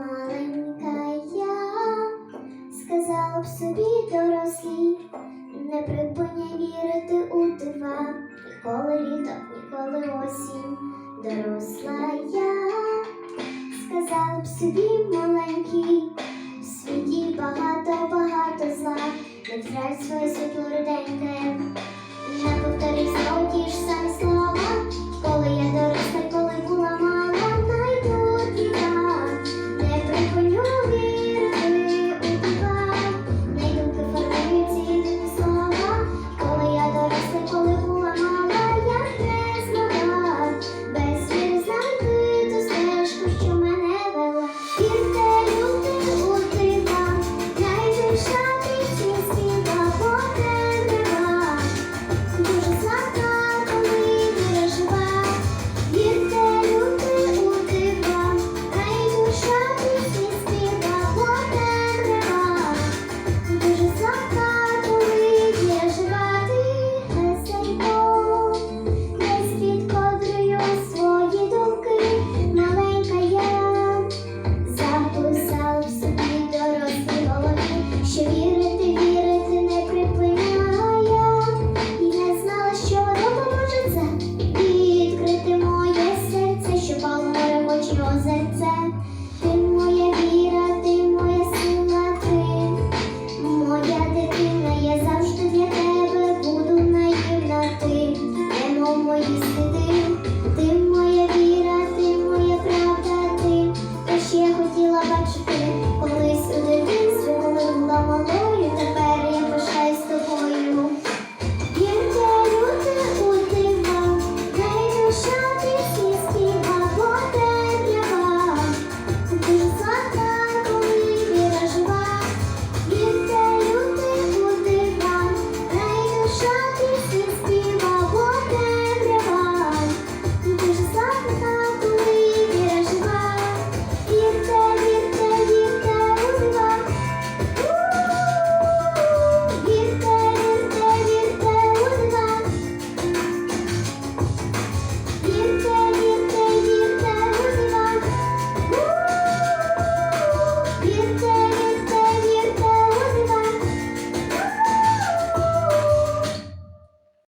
маленька я, сказала б собі дорослі, не припиняй вірити у дива, ніколи літо, ніколи осінь, доросла я, сказала б собі маленький, в світі багато, багато зла, не втрать своє світло руденьке, не повторюй olmayı istedim.